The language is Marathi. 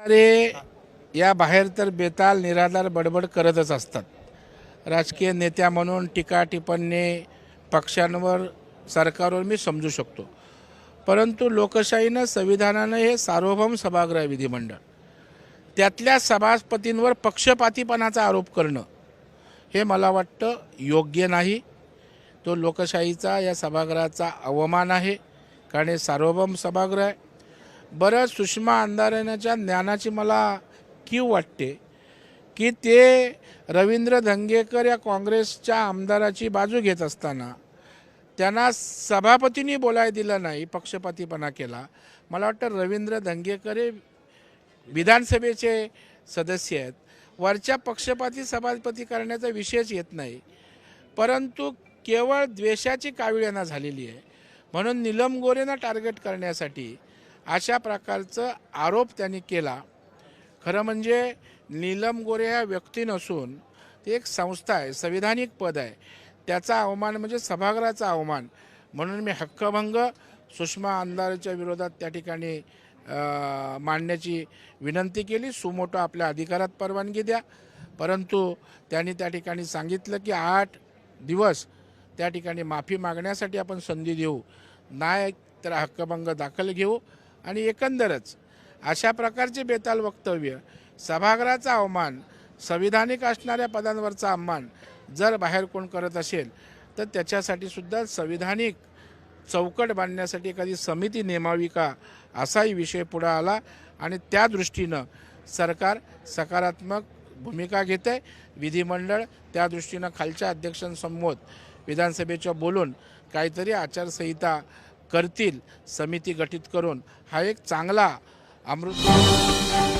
अरे या बाहेर तर बेताल निराधार बडबड करतच असतात. राजकीय नेत्या म्हणून टीका टिप्पणी पक्षांवर सरकारवर मी समजू शकतो. परंतु लोकशाहीनं संविधानानं हे सार्वभौम सभागृह आहे विधिमंडळ. त्यातल्या सभापतींवर पक्षपातीपणाचा आरोप करणं हे मला वाटतं योग्य नाही. तो लोकशाहीचा या सभागृहाचा अवमान आहे कारण हे सार्वभौम सभागृह आहे. बरं सुषमा अंधारेच्या ज्ञानाची मला कीव वाटते की ते रवींद्र धंगेकर या काँग्रेसच्या आमदाराची बाजू घेत असताना त्यांना सभापतींनी बोलाय दिलं नाही पक्षपातीपणा केला. मला वाटतं रवींद्र धंगेकर हे विधानसभेचे सदस्य आहेत. वरच्या पक्षपाती सभापती करण्याचा विषयच येत नाही. परंतु केवळ द्वेषाची काविळ्यांना झालेली आहे. म्हणून निलम गोरेंना टार्गेट करण्यासाठी अशा प्रकारचं आरोप त्यांनी केला. खरं म्हणजे नीलम गोरे ह्या व्यक्ती नसून ती एक संस्था आहे संविधानिक पद आहे. त्याचा अवमान म्हणजे सभागृहाचा अवमान. म्हणून मी हक्कभंग सुषमा आमदाराच्या विरोधात त्या ठिकाणी मांडण्याची विनंती केली. सुमोटो आपल्या अधिकारात परवानगी द्या. परंतु त्यांनी त्या ठिकाणी सांगितलं की आठ दिवस त्या ठिकाणी माफी मागण्यासाठी आपण संधी देऊ. नाही तर हक्कभंग दाखल घेऊ. आणि एकंदरच अशा प्रकारचे बेताल वक्तव्य सभागृहाचा अवमान संविधानिक असणाऱ्या पदांवरचा अवमान जर बाहेर कोण करत असेल तर त्याच्यासाठी सुद्धा संविधानिक चौकट बांधण्यासाठी एखादी समिती नेमावी का असाही विषय पुढे आला आणि त्या दृष्टीनं सरकार सकारात्मक भूमिका घेत आहे विधिमंडळ त्या दृष्टीनं खालच्या अध्यक्षांसमोर विधानसभेच्या बोलून काहीतरी आचारसंहिता करतील समिती गठीत करून हा एक चांगला अमृत